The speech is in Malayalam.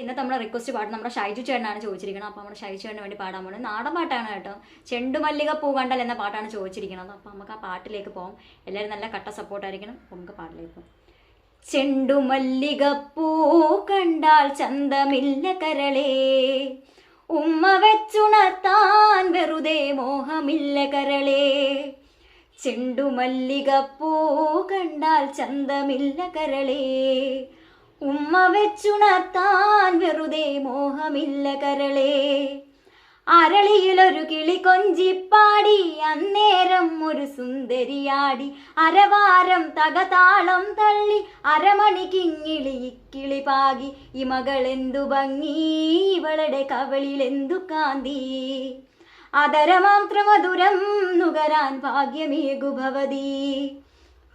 ഇന്നത്തെ നമ്മുടെ റിക്വസ്റ്റ് പാട്ട് നമ്മുടെ ഷൈജു ചേട്ടനാണ് ചോദിച്ചിരിക്കുന്നത് അപ്പോൾ നമ്മുടെ ഷൈജു ചേട്ടന് വേണ്ടി പാടാൻ പോകുന്നത് നാടൻ പാട്ടാണ് കേട്ടോ. ചെണ്ടുമല്ലിക പൂ കണ്ടൽ എന്ന പാട്ടാണ് ചോദിച്ചിരിക്കുന്നത് അപ്പോൾ നമുക്ക് ആ പാട്ടിലേക്ക് പോകാം എല്ലാവരും നല്ല കട്ട സപ്പോർട്ടായിരിക്കണം അപ്പോൾ നമുക്ക് പാട്ടിലേക്ക് പോകാം ചെണ്ടുമല്ലികപ്പൂ കണ്ടാൽ ചന്തമില്ല കരളേ. ഉമ്മ വെച്ചുണർത്താൻ വെറുതെ മോഹമില്ല കരളേ. ചെണ്ടുമല്ലികപ്പൂ കണ്ടാൽ ചന്തമില്ല കരളേ. ഉമ്മ വെച്ചുണർത്താൻ വെറുതെ മോഹമില്ല കരളേ. അരളിയിലൊരു കിളി കൊഞ്ചിപ്പാടി അന്നേരം ഒരു സുന്ദരിയാടി. അരവാരം തകതാളം തള്ളി അരമണി കിങ്ങിളി ഇക്കിളി പാകി. ഈ മകളെന്തു ഭംഗി ഇവളുടെ കവളിലെന്തു കാന്തി. അതരമാത്രമധുരം നുകരാൻ ഭാഗ്യമേകു